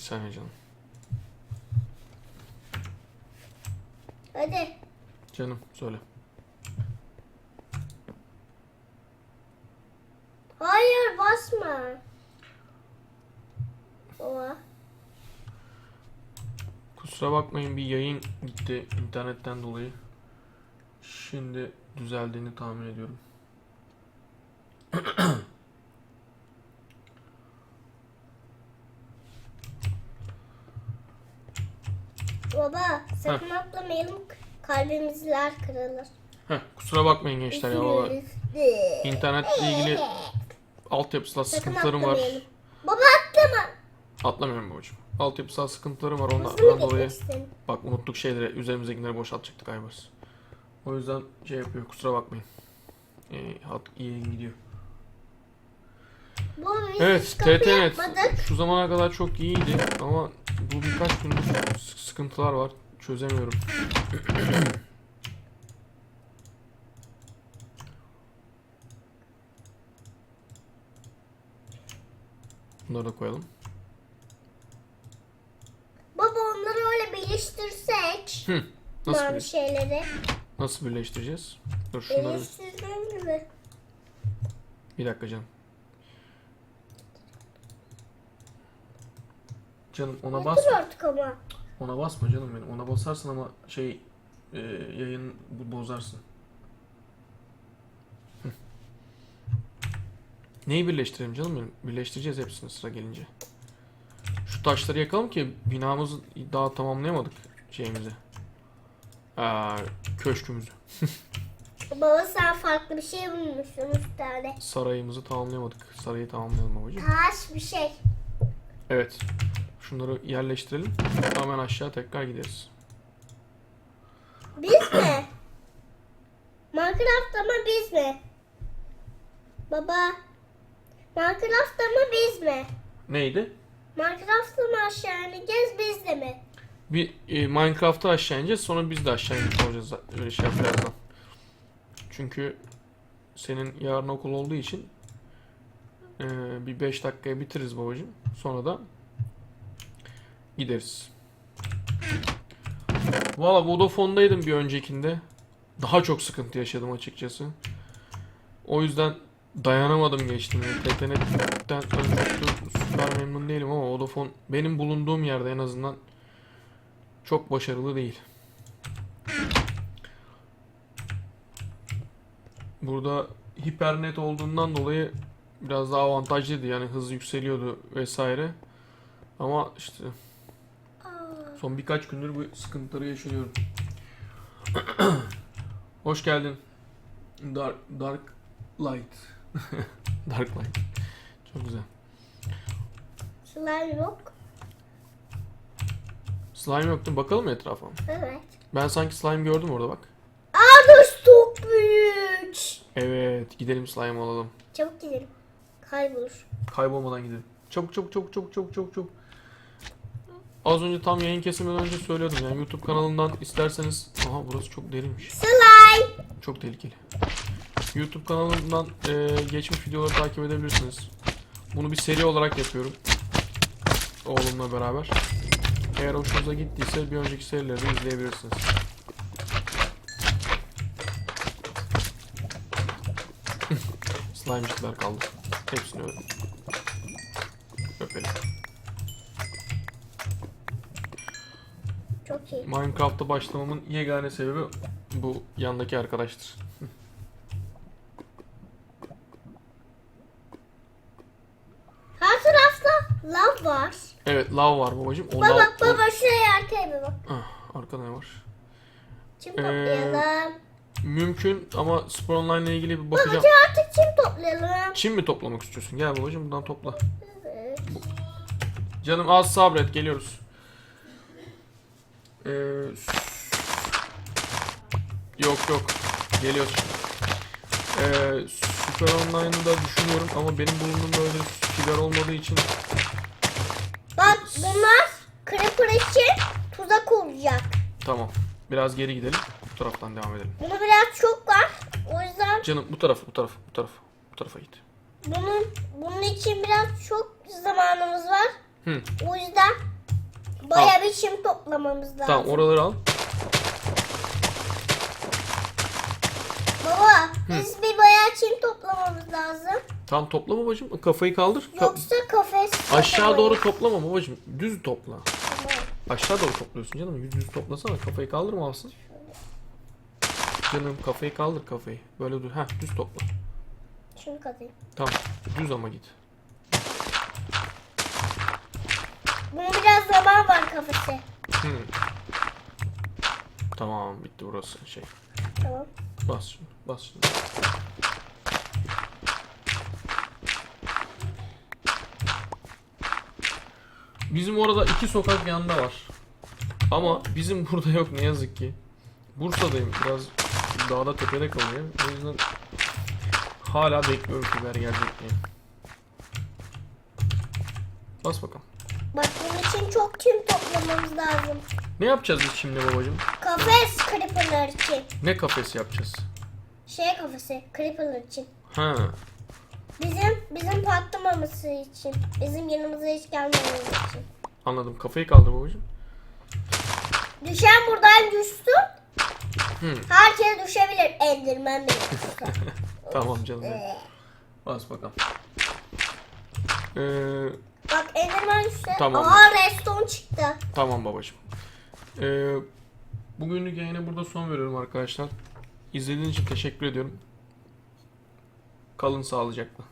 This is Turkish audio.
saniye canım. Hadi. Canım söyle. Hayır basma. Oha. Kusura bakmayın bir yayın gitti internetten dolayı. Şimdi düzeldiğini tahmin ediyorum. Baba sakın atlamayalım. Kalbimizler kırılır. Heh, kusura bakmayın gençler ya valla. İnternetle ilgili altyapısal sıkıntılarım var. Baba atlama. Atlamıyorum babacığım. Altyapısal sıkıntılarım var onlardan dolayı. Bak unuttuk şeyleri üzerimizdekileri boşaltacaktık Aybars. O yüzden şey yapıyor kusura bakmayın. Ee, hat iyi gidiyor. Biz Evet TTNet şu zamana kadar çok iyiydi ama bu birkaç gündür sık- sıkıntılar var. Çözemiyorum. Bunları da koyalım. Baba onları öyle birleştirsek. Hı. Nasıl, birleş- şeyleri. nasıl birleştireceğiz? Dur şunları Birleştirdiğim gibi. bir dakika canım. Canım ona bas. Artık ama. Ona basma canım benim. Ona basarsın ama şey e, yayın bozarsın. Neyi birleştirelim canım benim? Birleştireceğiz hepsini sıra gelince. Şu taşları yakalım ki binamızı daha tamamlayamadık şeyimizi. Aa, köşkümüzü. Baba sen farklı bir şey bulmuşsun üç tane. Sarayımızı tamamlayamadık. Sarayı tamamlayalım babacığım. Taş bir şey. Evet. Şunları yerleştirelim. Hemen aşağı tekrar gideriz. Biz mi? Minecraft'ta mı biz mi? Baba. Minecraft'ta mı biz mi? Neydi? Minecraft'ta mı aşağı ineceğiz biz de mi? Bir e, Minecraft'ta aşağı ineceğiz sonra biz de aşağı inmiş olacağız öyle şey yap birazdan. Çünkü senin yarın okul olduğu için e, bir 5 dakikaya bitiririz babacığım. Sonra da gideriz. Valla Vodafone'daydım bir öncekinde. Daha çok sıkıntı yaşadım açıkçası. O yüzden dayanamadım geçtim. Da süper memnun değilim ama Vodafone benim bulunduğum yerde en azından çok başarılı değil. Burada hipernet olduğundan dolayı biraz daha avantajlıydı. Yani hız yükseliyordu vesaire. Ama işte son birkaç gündür bu sıkıntıları yaşıyorum. Hoş geldin. Dark, dark Light. dark Light. Çok güzel. Slime yok. Slime yoktu. Bakalım mı etrafa? Evet. Ben sanki slime gördüm orada bak. Aa burası çok büyük. Evet. Gidelim slime alalım. Çabuk gidelim. Kaybolur. Kaybolmadan gidelim. Çabuk çabuk çabuk çabuk çabuk çabuk çabuk. Az önce tam yayın kesilmeden önce söylüyordum yani YouTube kanalından isterseniz aha burası çok derinmiş. Slime. Çok tehlikeli. YouTube kanalından e, geçmiş videoları takip edebilirsiniz. Bunu bir seri olarak yapıyorum. Oğlumla beraber. Eğer hoşunuza gittiyse bir önceki serileri izleyebilirsiniz. Slime'cıklar kaldı. Hepsini öyle. İyi. Minecraft'a başlamamın yegane sebebi bu yandaki arkadaştır. Her tarafta lav var. Evet lav var babacım. O Baba lav, o- baba şuraya arkaya bir bak. Ah, arkada ne var? Çim Ee, toplayalım. Mümkün ama Spor Online ile ilgili bir bakacağım. artık çim toplayalım. Çim mi toplamak istiyorsun? Gel babacım buradan topla. Evet. Canım az sabret geliyoruz. Ee, yok yok geliyoruz. Ee, Süper Online'ı da düşünüyorum ama benim bulunduğum böyle fiber olmadığı için Bak bunlar creeper için tuzak olacak. tamam. Biraz geri gidelim. Bu taraftan devam edelim. Bunu biraz çok var. O yüzden Canım bu taraf, bu taraf, bu taraf. Bu tarafa git. bunun bunun için biraz çok zamanımız var. Hı. O yüzden baya bir çim toplamamız lazım. Tamam oraları al. Baba biz bir bayağı çim toplamamız lazım. Tamam topla babacığım. Kafayı kaldır. Ka- Yoksa kafes Aşağı doğru toplama babacığım. Düz topla. Tamam. Aşağı doğru topluyorsun canım. Yüz yüz toplasana. Kafayı kaldırmamışsın. Canım kafayı kaldır kafayı. Böyle dur. Heh düz topla. Şunu katayım. Tamam. Düz ama git. Bunun biraz zaman var kafese. Hmm. Tamam bitti burası şey. Tamam. Bas şimdi. Bas şimdi. Bizim orada iki sokak yanında var. Ama bizim burada yok ne yazık ki. Bursa'dayım biraz dağda tepede kalıyor. O yüzden hala bekliyorum biber gelecek diye. Bas bakalım. Bak bunun için çok çim toplamamız lazım. Ne yapacağız biz şimdi babacığım? Kafes creeperlar için. Ne kafesi yapacağız? Şey kafesi creeperlar için. Ha. Bizim bizim patlamaması için. Bizim yanımıza hiç gelmememiz için. Anladım. Kafayı kaldır babacığım. Düşen buradan düşsün. Hmm. Herkes düşebilir. Endirmen benim. Tamam canım. benim. Bas bakalım. Ee, Bak Enderman düştü. Tamam. Aa redstone çıktı. tamam babacığım. Ee, bugünlük yayına burada son veriyorum arkadaşlar. İzlediğiniz için teşekkür ediyorum. Kalın sağlıcakla.